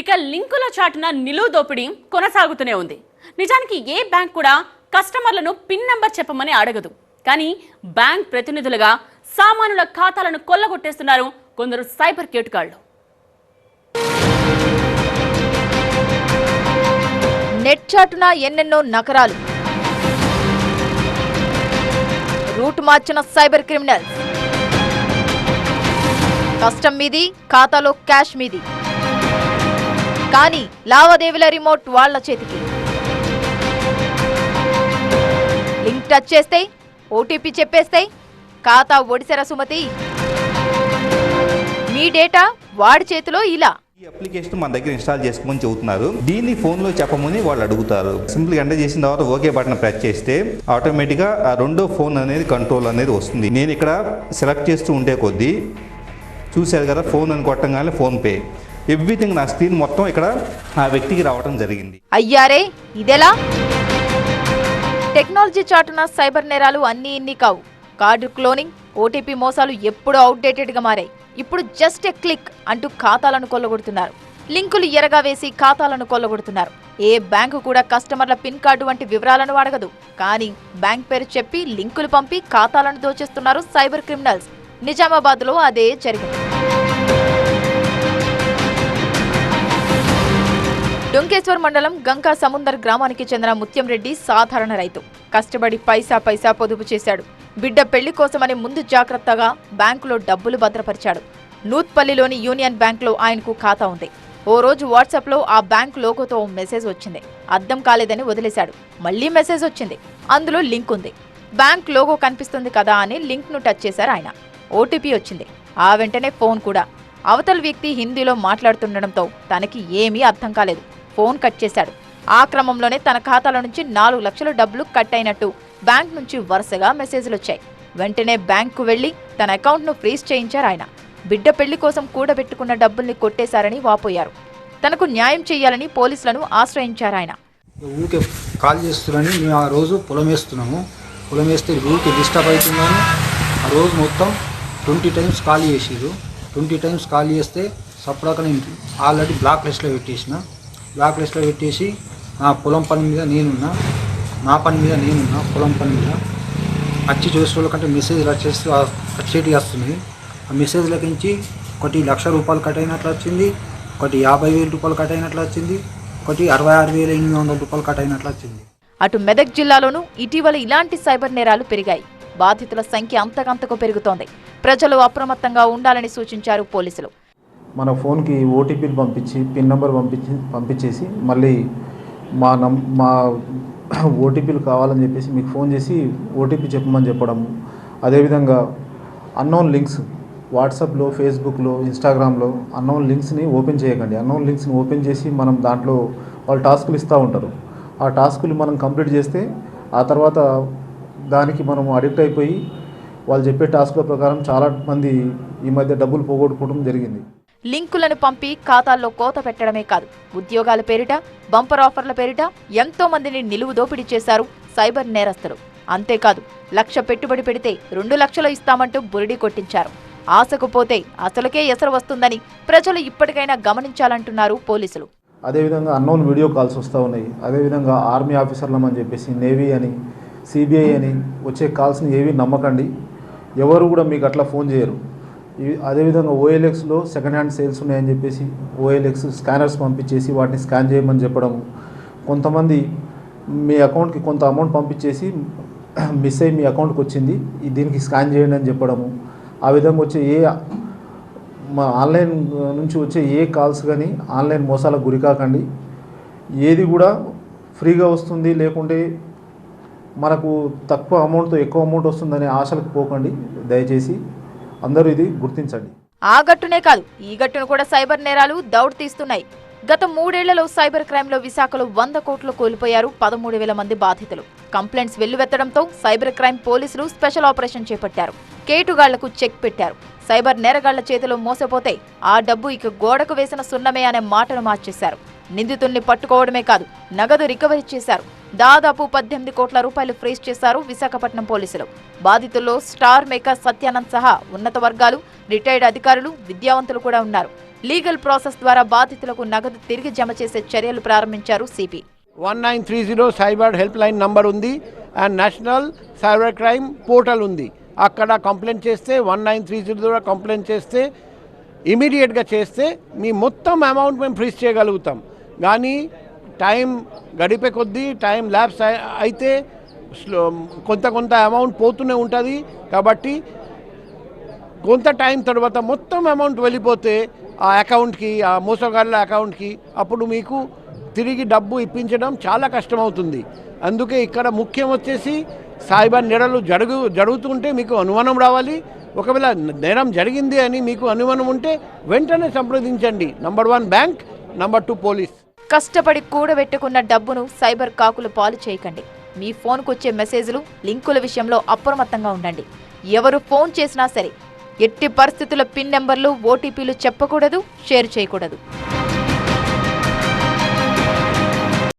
ఇక లింకుల చాటున నిలువు దోపిడీ కొనసాగుతూనే ఉంది. నిజానికి ఏ బ్యాంక్ కూడా కస్టమర్లను పిన్ నంబర్ చెప్పమని అడగదు. కానీ బ్యాంక్ ప్రతినిధులుగా సామానుల ఖాతాలను కొల్లగొట్టేస్తున్నారు కొందరు సైబర్ కేటుగాళ్ళు నెట్ చాటున ఎన్నెన్నో నకరాలు రూట్ మార్చిన సైబర్ క్రిమినల్స్. కష్టం మీది ఖాతాలో క్యాష్ మీది. కానీ లావాదేవీల రిమోట్ వాళ్ళ చేతికి. లింక్ టచ్ చేస్తే ఓటీపీ చెప్పేస్తే ఖాతా ఒడిసెర సుమతి. మీ డేటా వాడి చేతిలో ఇలా. ఈ అప్లికేషన్ మన దగ్గర ఇన్స్టాల్ చేసుకోమని చెబుతున్నారు. దీన్ని ఫోన్లో చెప్పమని వాళ్ళు అడుగుతారు. సింపుల్గా ఎంటర్ చేసిన తర్వాత ఓకే బటన్ ప్రెస్ చేస్తే ఆటోమేటిక్గా ఆ రెండో ఫోన్ అనేది కంట్రోల్ అనేది వస్తుంది. నేను ఇక్కడ సెలెక్ట్ చేస్తూ ఉండే కొద్దీ చూశారు కదా ఫోన్ అని కొట్టంగానే ఫోన్పే ఎవ్రీథింగ్ నా స్క్రీన్ మొత్తం ఇక్కడ ఆ వ్యక్తికి రావడం జరిగింది. అయ్యారే ఇదెలా? టెక్నాలజీ చాటున సైబర్ నేరాలు అన్నీ ఇన్ని కావు. కార్డు క్లోనింగ్ ఓటీపీ మోసాలు ఎప్పుడూ అవుట్డేటెడ్గా మారాయి. ఇప్పుడు జస్ట్ ఎ క్లిక్ అంటూ ఖాతాలను కొల్లగొడుతున్నారు. లింకులు ఎరగా వేసి ఖాతాలను కొల్లగొడుతున్నారు. ఏ బ్యాంకు కూడా కస్టమర్ల పిన్ కార్డు వంటి వివరాలను అడగదు కానీ బ్యాంక్ పేరు చెప్పి లింకులు పంపి ఖాతాలను దోచేస్తున్నారు సైబర్ క్రిమినల్స్. నిజామాబాద్లో అదే జరిగింది. డొంకేశ్వర్ మండలం గంకా సముందర్ గ్రామానికి చెందిన ముత్యం రెడ్డి సాధారణ రైతు. కష్టపడి పైసా పైసా పొదుపు చేశాడు. బిడ్డ పెళ్ళి కోసమని ముందు జాగ్రత్తగా బ్యాంకులో డబ్బులు భద్రపరిచాడు. నూత్పల్లిలోని యూనియన్ బ్యాంకులో ఆయనకు ఖాతా ఉంది. ఓ రోజు వాట్సాప్లో ఆ బ్యాంక్ లోగోతో మెసేజ్ వచ్చింది. అర్థం కాలేదని వదిలేశాడు. మళ్ళీ మెసేజ్ వచ్చింది. అందులో లింక్ ఉంది. బ్యాంక్ లోగో కనిపిస్తుంది కదా అని లింక్ను టచ్ చేశారు ఆయన. ఓటీపీ వచ్చింది. ఆ వెంటనే ఫోన్ కూడా. అవతల వ్యక్తి హిందీలో మాట్లాడుతుండడంతో తనకి ఏమీ అర్థం కాలేదు. ఫోన్ కట్ చేశాడు. ఆ క్రమంలోనే తన ఖాతాలో నుంచి నాలుగు లక్షల డబ్బులు కట్ అయినట్టు బ్యాంక్ నుంచి వరుసగా మెసేజ్లు వచ్చాయి. వెంటనే బ్యాంకు వెళ్ళి తన అకౌంట్ను ఫ్రీజ్ చేయించారు ఆయన. బిడ్డ పెళ్ళి కోసం కూడబెట్టుకున్న డబ్బుల్ని కొట్టేశారని వాపోయారు. తనకు న్యాయం చేయాలని పోలీసులను ఆశ్రయించారు ఆయన. ఊరికే కాల్ చేస్తున్నాను మేము ఆ రోజు పొలం వేస్తున్నాము పొలం వేస్తే ఊరికే డిస్టర్బ్ అవుతున్నాము ఆ రోజు మొత్తం ట్వంటీ టైమ్స్ కాల్ చేసిర్రు. ట్వంటీ టైమ్స్ కాల్ చేస్తే సపడాక నేను ఆల్రెడీ బ్లాక్ లిస్ట్లో పెట్టేసిన. బ్లాక్ లిస్ట్లో పెట్టేసి నా పొలం పని మీద నేనున్నా నా పని మీద నేనున్నా పొలం పని మీద. వచ్చి చూసే కంటే మెసేజ్ వచ్చేసి వచ్చేటి వస్తుంది ఆ మెసేజ్లకి నుంచి ఒకటి లక్ష రూపాయలు కట్ అయినట్లు వచ్చింది ఒకటి యాభై వేల రూపాయలు కట్ అయినట్లు వచ్చింది ఒకటి అరవై ఆరు వేల ఎనిమిది వందల రూపాయలు కట్ అయినట్లు వచ్చింది. అటు మెదక్ జిల్లాలోనూ ఇటీవల ఇలాంటి సైబర్ నేరాలు పెరిగాయి. బాధితుల సంఖ్య అంతకంతకు పెరుగుతోంది. ప్రజలు అప్రమత్తంగా ఉండాలని సూచించారు పోలీసులు. మన ఫోన్కి ఓటీపీలు పంపించి పిన్ నెంబర్ పంపించి పంపించేసి మళ్ళీ మా నం మా ఓటీపీలు కావాలని చెప్పేసి మీకు ఫోన్ చేసి ఓటీపీ చెప్పమని చెప్పడం అదేవిధంగా అన్నోన్ లింక్స్ వాట్సాప్లో ఫేస్బుక్లో ఇన్స్టాగ్రామ్లో అన్నోన్ లింక్స్ని ఓపెన్ చేయకండి. అన్నోన్ లింక్స్ని ఓపెన్ చేసి మనం దాంట్లో వాళ్ళు టాస్కులు ఇస్తూ ఉంటారు. ఆ టాస్కులు మనం కంప్లీట్ చేస్తే ఆ తర్వాత దానికి మనం అడిక్ట్ అయిపోయి వాళ్ళు చెప్పే టాస్కుల ప్రకారం చాలా మంది ఈ మధ్య డబ్బులు పోగొట్టుకోవడం జరిగింది. లింకులను పంపి ఖాతాల్లో కోత పెట్టడమే కాదు. ఉద్యోగాల పేరిట బంపర్ ఆఫర్ల పేరిట ఎంతో మందిని నిలువు దోపిడీ చేశారు సైబర్ నేరస్తులు. అంతేకాదు లక్ష పెట్టుబడి పెడితే రెండు లక్షలు ఇస్తామంటూ బురిడి కొట్టించారు. ఆశకు పోతే అసలుకే ఎసరు వస్తుందని ప్రజలు ఇప్పటికైనా గమనించాలంటున్నారు పోలీసులు. అదేవిధంగా అన్నోన్ వీడియో కాల్స్ వస్తూ ఉన్నాయి. అదేవిధంగా ఆర్మీ ఆఫీసర్లం అని చెప్పేసి నేవీ అని సిబిఐ అని వచ్చే కాల్స్ని ఏవి నమ్మకండి. ఎవరు కూడా మీకు అట్లా ఫోన్ చేయరు. అదేవిధంగా ఓఎల్ఎక్స్లో సెకండ్ హ్యాండ్ సేల్స్ ఉన్నాయని చెప్పేసి ఓఎల్ఎక్స్ స్కానర్స్ పంపించేసి వాటిని స్కాన్ చేయమని చెప్పడం. కొంతమంది మీ అకౌంట్కి కొంత అమౌంట్ పంపించేసి మిస్ అయ్యి మీ అకౌంట్కి వచ్చింది దీనికి స్కాన్ చేయండి అని చెప్పడము. ఆ విధంగా వచ్చే ఏ మా ఆన్లైన్ నుంచి వచ్చే ఏ కాల్స్ కానీ ఆన్లైన్ మోసాలకు గురి కాకండి. ఏది కూడా ఫ్రీగా వస్తుంది లేకుంటే మనకు తక్కువ అమౌంట్తో ఎక్కువ అమౌంట్ వస్తుందనే ఆశలకు పోకండి. దయచేసి అందరూ ఇది గుర్తించండి. ఆ గట్టునే కాదు ఈ గట్టును కూడా సైబర్ నేరాలు దౌడ్ తీస్తున్నాయి. గత మూడేళ్ళలో సైబర్ క్రైమ్లో విశాఖలో వంద కోట్లు కోల్పోయారు పదమూడు వేల మంది బాధితులు. కంప్లైంట్స్ వెల్లువెత్తడంతో సైబర్ క్రైమ్ పోలీసులు స్పెషల్ ఆపరేషన్ చేపట్టారు. కేటుగాళ్ళకు చెక్ పెట్టారు. సైబర్ నేరగాళ్ళ చేతిలో మోసపోతే ఆ డబ్బు ఇక గోడకు వేసిన సున్నమే అనే మాటను మార్చేశారు. నిందితుల్ని పట్టుకోవడమే కాదు నగదు రికవరీ చేశారు. దాదాపు పద్దెనిమిది కోట్ల రూపాయలు ఫ్రీజ్ చేశారు విశాఖపట్నం పోలీసులు. బాధితుల్లో స్టార్ మేకర్ సత్యానంద్ సహా ఉన్నత వర్గాలు రిటైర్డ్ అధికారులు విద్యావంతులు కూడా ఉన్నారు. లీగల్ ప్రాసెస్ ద్వారా బాధితులకు నగదు తిరిగి జమ చేసే చర్యలు ప్రారంభించారు CP. One nine three zero cyber help line number ఉంది and national cyber crime portal ఉంది. అక్కడ కంప్లైంట్ చేస్తే వన్ నైన్ త్రీ జీరో ద్వారా కంప్లైంట్ చేస్తే ఇమీడియట్గా చేస్తే మీ మొత్తం అమౌంట్ మేము ఫ్రీజ్ చేయగలుగుతాం. కానీ టైం గడిపే కొద్దీ టైం ల్యాబ్స్ అయితే స్లో కొంత కొంత అమౌంట్ పోతూనే ఉంటుంది. కాబట్టి కొంత టైం తర్వాత మొత్తం అమౌంట్ వెళ్ళిపోతే ఆ అకౌంట్కి ఆ మోసగాళ్ళ అకౌంట్కి అప్పుడు మీకు తిరిగి డబ్బు ఇప్పించడం చాలా కష్టమవుతుంది. అందుకే ఇక్కడ ముఖ్యం వచ్చేసి సైబర్ నేరాలు జరుగు జరుగుతుంటే మీకు అనుమానం రావాలి. ఒకవేళ నేరం జరిగింది అని మీకు అనుమానం ఉంటే వెంటనే సంప్రదించండి. Number one bank number two police. కష్టపడి కూడబెట్టుకున్న డబ్బును సైబర్ కాకులు పాలు చేయకండి. మీ ఫోన్కు వచ్చే మెసేజ్లు లింకుల విషయంలో అప్రమత్తంగా ఉండండి. ఎవరు ఫోన్ చేసినా సరే ఎట్టి పరిస్థితుల పిన్ నెంబర్లు ఓటీపీలు చెప్పకూడదు షేర్ చేయకూడదు.